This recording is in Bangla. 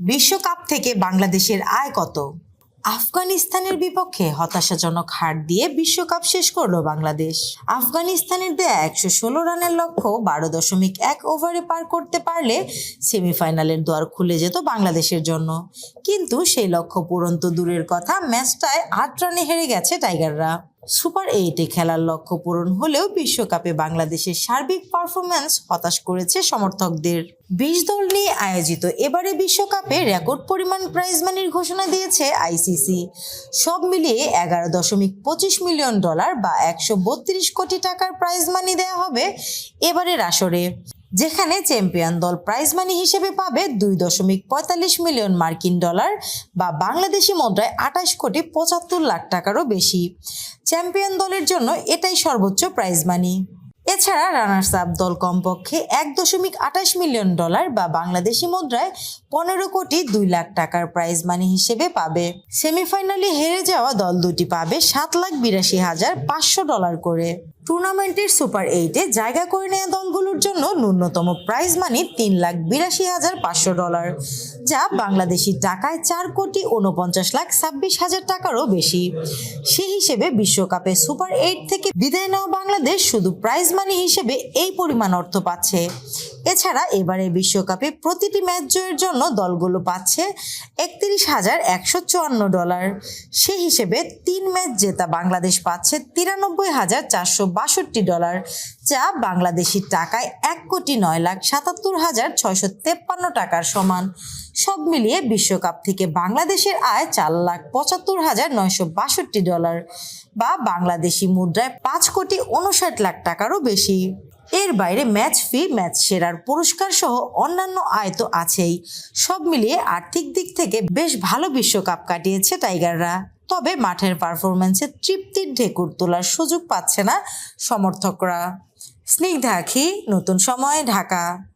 বিশ্বকাপ থেকে বাংলাদেশের আয় কত? আফগানিস্তানের বিপক্ষে হতাশাজনক হার দিয়ে বিশ্বকাপ শেষ করল বাংলাদেশ। আফগানিস্তানের দেয়া একশো ষোলো রানের লক্ষ্য বারো দশমিক এক ওভারে পার করতে পারলে সেমিফাইনালের দ্বার খুলে যেত বাংলাদেশের জন্য। কিন্তু সেই লক্ষ্য পূরণ তো দূরের কথা, ম্যাচটায় আট রানে হেরে গেছে টাইগাররা। সুপার এইটে খেলার লক্ষ্য পূরণ হলেও বিশ্বকাপে বাংলাদেশের সার্বিক পারফরম্যান্স হতাশ করেছে সমর্থকদের। বিশ দল নিয়ে আয়োজিত এবারে বিশ্বকাপে রেকর্ড পরিমাণ প্রাইজ মানির ঘোষণা দিয়েছে আইসিসি। সব মিলিয়ে এগারো দশমিক পঁচিশ মিলিয়ন ডলার বা একশো বত্রিশ কোটি টাকার প্রাইজ মানি দেওয়া হবে এবারের আসরে। যেখানে চ্যাম্পিয়ন দল প্রাইজ মানি হিসেবে পাবে দুই দশমিক পঁয়তাল্লিশ মিলিয়ন মার্কিন ডলার বা বাংলাদেশি মুদ্রায় আঠাশ কোটি পঁচাত্তর লাখ টাকারও বেশি। চ্যাম্পিয়ন দলের জন্য এটাই সর্বোচ্চ প্রাইজ মানি এছাড়া রানার্স আপ দল কমপক্ষে এক দশমিক আঠাশ মিলিয়ন ডলার বা বাংলাদেশি মুদ্রায় পনেরো কোটি দুই লাখ টাকার প্রাইজ মানি হিসেবে পাবে। সেমিফাইনালে হেরে যাওয়া দল দুটি পাবে সাত লাখ বিরাশি হাজার পাঁচশো ডলার করে। টুর্নামেন্টের সুপার এইটে জায়গা করে নেওয়া দলগুলোর জন্য ন্যূনতম প্রাইজ মানি তিন লাখ বিরাশি হাজার পাঁচশো ডলার, যা বাংলাদেশি টাকায় চার কোটি উনপঞ্চাশ লাখ ছাব্বিশ হাজার টাকারও বেশি। সেই হিসেবে বিশ্বকাপে সুপার এইট থেকে বিদায় নেওয়া বাংলাদেশ শুধু প্রাইজ মানি হিসেবে এই পরিমাণ অর্থ পাচ্ছে। এছাড়া এবারে বিশ্বকাপে প্রতিটি ম্যাচ জয়ের জন্য দলগুলো পাচ্ছে একত্রিশ হাজার একশো চুয়ান্ন ডলার। সে হিসেবে তিন ম্যাচ জেতা বাংলাদেশ পাচ্ছে তিরানব্বই হাজার চারশো বাষট্টি ডলার, যা বাংলাদেশি টাকায় এক কোটি নয় লাখ সাতাত্তর হাজার ছয়শো তেপ্পান্ন টাকার সমান। সব মিলিয়ে বিশ্বকাপ থেকে বাংলাদেশের আয় চার লাখ পঁচাত্তর হাজার নয়শো বাষট্টি ডলার, বা বাংলাদেশি মুদ্রায় পাঁচ কোটি উনষাট লাখ টাকারও বেশি। এর বাইরে ম্যাচ ফি, ম্যাচ সেরার পুরস্কার সহ অন্যান্য আয় তো আছেই। সব মিলিয়ে আর্থিক দিক থেকে বেশ ভালো বিশ্বকাপ কাটিয়েছে টাইগাররা। তবে মাঠের পারফরমেন্সে তৃপ্তির ঢেকুর তোলার সুযোগ পাচ্ছে না সমর্থকরা। স্নিগ্ধাখি নতুন সময়, ঢাকা।